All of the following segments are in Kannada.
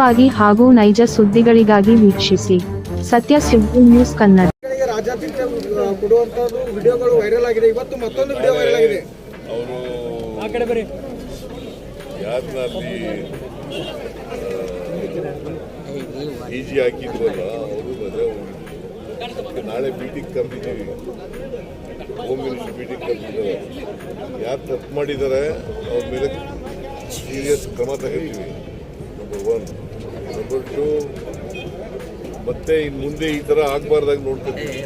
ವಾಗಿ ಹಾಗೂ ನೈಜ ಸುದ್ದಿಗಳಿಗಾಗಿ ವೀಕ್ಷಿಸಿ. ಸತ್ಯ ಸುದ್ದಿ ನ್ಯೂಸ್ ಕನ್ನಡ. ಮಕ್ಕಳಿಗೆ ರಾಜ್ಯಾದ್ಯಂತ ಕೊಡುವಂತದ್ದು ವಿಡಿಯೋಗಳು ವೈರಲ್ ಆಗಿದೆ. ಇವತ್ತು ಮತ್ತೊಂದು ವಿಡಿಯೋ ವೈರಲ್ ಆಗಿದೆ. ಅವರು ಆ ಕಡೆ ಬರೀ ಅಲ್ಲಿ ಈಜಿ ಅವರು ನಾಳೆ ಮೀಟಿಂಗ್ ಕರೆದಿದ್ದೀವಿ ಹೋಮ್ ಮಿನಿಸ್ಟರ್ ಮೀಟಿಂಗ್ ಕರೆದಿದ್ದಾರೆ ಯಾರು ತಪ್ಪು ಮಾಡಿದ್ದಾರೆ ಅವ್ರ ಮೇಲೆ ಸೀರಿಯಸ್ ಕ್ರಮ ತಗೋತೀವಿ ನಂಬರ್ ಒನ್ ನಂಬರ್ ಟು ಮತ್ತೆ ಇನ್ನು ಮುಂದೆ ಈ ಥರ ಆಗಬಾರ್ದಾಗ ನೋಡ್ಕೊತೀವಿ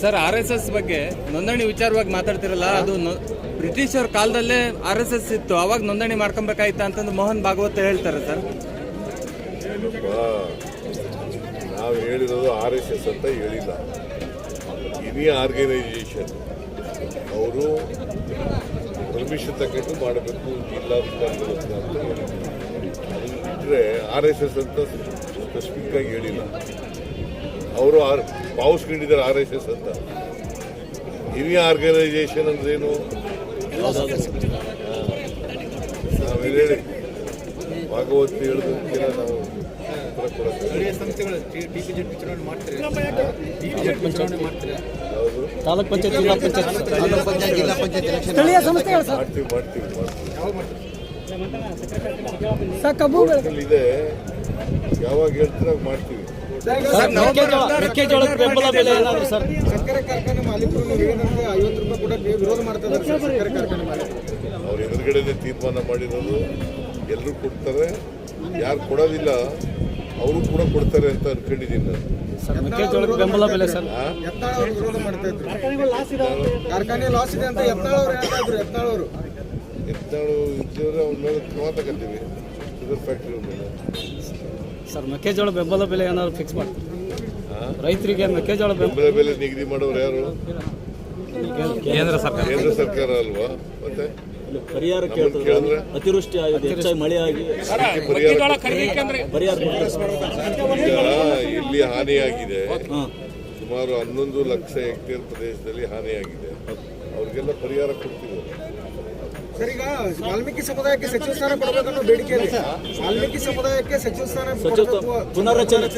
ಸರ್ ಆರ್ ಎಸ್ ಎಸ್ ಬಗ್ಗೆ ನೋಂದಣಿ ವಿಚಾರವಾಗಿ ಮಾತಾಡ್ತಿರಲ್ಲ ಅದು ಬ್ರಿಟಿಷ್ ಬ್ರಿಟಿಷರ ಕಾಲದಲ್ಲೇ ಆರ್ ಎಸ್ ಎಸ್ ಇತ್ತು ಅವಾಗ ನೋಂದಣಿ ಮಾಡ್ಕೊಬೇಕಾಯ್ತಾ ಅಂತಂದು ಮೋಹನ್ ಭಾಗವತ್ ಹೇಳ್ತಾರೆ ಸರ್. ನಾವು ಹೇಳಿರೋದು ಆರ್ ಎಸ್ ಎಸ್ ಅಂತ ಹೇಳಿಲ್ಲ. ಇನಿ ಆರ್ಗನೈಸೇಷನ್ ಅವರು ಪರ್ಮಿಷನ್ ತಗೊಂಡು ಮಾಡಬೇಕು ಇಲ್ಲ ಅಂತ ಅದು ಬಿಟ್ಟರೆ ಆರ್ ಎಸ್ ಎಸ್ ಅಂತ ಸ್ಪೆಸಿಫಿಕ್ ಆಗಿ ಹೇಳಿಲ್ಲ. ಅವರು ಆರ್ ಭಾವಿಸ್ಕೊಂಡಿದ್ದಾರೆ ಆರ್ ಎಸ್ ಎಸ್ ಅಂತ. ಹಿರಿಯ ಆರ್ಗನೈಸೇಷನ್ ಅಂದ್ರೇನು ನಾವೇನು ಹೇಳಿ ಭಾಗವತ್ ಹೇಳಿದ್ದಕ್ಕೆಲ್ಲ ನಾವು. ಉತ್ತರ ಕೊಡೋದು ಸ್ಥಳೀಯ ಸಂಸ್ಥೆಗಳು ಡಿಪಿಜೆಡ್ ಚುನಾವಣೆ ಮಾಡ್ತಾರೆ. ಚುನಾವಣೆ ಮಾಡ್ತಾರೆ. ಯಾವುದು? ತಾಲೂಕ್ ಪಂಚಾಯತ್ ಜಿಲ್ಲಾ ಪಂಚಾಯತ್. ಜಿಲ್ಲಾ ಪಂಚಾಯತ್ ಸ್ಥಳೀಯ ಸಂಸ್ಥೆಗಳು ಸರ್. ಮಾಡ್ತೀವಿ ಮಾಡ್ತೀವಿ ಮಾಡ್ತೀವಿ. ಸರ್ ಕಬ್ಬು ಇದೆ ಯಾವಾಗ ಹೇಳ್ತೀರ ಮಾಡ್ತೀವಿ. ಸರ್ ಮೆಕ್ಕೆಜೋಳ ಮೆಕ್ಕೆಜೋಳಕ್ಕೆ ಬೆಂಬಲ ಬೆಲೆ ಏನಾದ್ರು ಸರ್? ಸಕ್ಕರೆ ಕಾರ್ಖಾನೆ ಮಾಲೀಕರು ಹೇಳಿದಂತೆ ಐವತ್ತು ರೂಪಾಯಿ ಕೂಡ ವಿರೋಧ ಮಾಡ್ತಾ ಇದ್ದಾರೆ ಸರ್ ಸಕ್ಕರೆ ಕಾರ್ಖಾನೆ ಮಾಲೀಕರು. ಅವ್ರ ಎದುರುಗಡೆನೆ ತೀರ್ಮಾನ ಮಾಡಿರೋದು. ಎಲ್ಲರೂ ಕೊಡ್ತಾರೆ ಯಾರು ಕೊಡೋದಿಲ್ಲ ಅವರು ಕೂಡ ಕೊಡ್ತಾರೆ ಅಂತ ಅನ್ಕೊಂಡಿದ್ದೀನಿ ನಾನು. ಸರ್ ಮೆಕ್ಕೆಜೋಳಕ್ಕೆ ಬೆಂಬಲ ಬೆಲೆ ಸರ್? ಯತ್ನಾಳ್ ವಿರೋಧ ಮಾಡ್ತಾ ಇದ್ರು. ಕಾರ್ಖಾನೆ ಲಾಸ್ ಇದೆ ಅಂತ ಯತ್ನಾಳ್ ಅವರು ಹೇಳ್ತಾ ಇದ್ರು ಯತ್ನಾಳ್ ಅವರು. ಎತ್ತಾಳು ಇದ್ದರೆ ಅವ್ರ ಮೇಲೆ ಕ್ರಮ ತಗೋತೀವಿ ಶುಗರ್ ಫ್ಯಾಕ್ಟ್ರಿ ಮೇಲೆ. ಸರ್ ಮೆಕ್ಕೆಜೋಳ ಬೆಂಬಲ ಬೆಲೆ ಏನಾದ್ರು ಫಿಕ್ಸ್ ಮಾಡ್ತಾರೆ? ರೈತರಿಗೆ ಮೆಕ್ಕೆಜೋಳ ಬೆಂಬಲ ಬೆಂಬಲ ಬೆಲೆ ನಿಗದಿ ಮಾಡೋರು ಯಾರು? ಕೇಂದ್ರ ಸರ್ಕಾರ ಕೇಂದ್ರ ಸರ್ಕಾರ ಅಲ್ವಾ? ಮತ್ತೆ? ಪರಿಹಾರ ಕೇಳಿದ್ರೆ? ಅತಿವೃಷ್ಟಿ ಆಗಿದೆ ಹೆಚ್ಚಾಗಿ ಮಳೆ ಆಗಿ ಪರಿಹಾರ. ಇಲ್ಲಿ ಹಾನಿಯಾಗಿದೆ. ಸುಮಾರು ಹನ್ನೊಂದು ಲಕ್ಷ ಹೆಕ್ಟೇರ್ ಪ್ರದೇಶದಲ್ಲಿ ಹಾನಿಯಾಗಿದೆ. ಅವ್ರಿಗೆಲ್ಲ ಪರಿಹಾರ ಕೊಡ್ತೀವಿ ಸರ್ ಈಗ ವಾಲ್ಮೀಕಿ ಸಮುದಾಯಕ್ಕೆ ಸಚಿವ ಸ್ಥಾನ ಕೊಡಬೇಕನ್ನೋ ಬೇಡಿಕೆ ಇದೆ ವಾಲ್ಮೀಕಿ ಸಮುದಾಯಕ್ಕೆ ಸಚಿವ ಸ್ಥಾನ ಪುನರ್ರಚನೆ.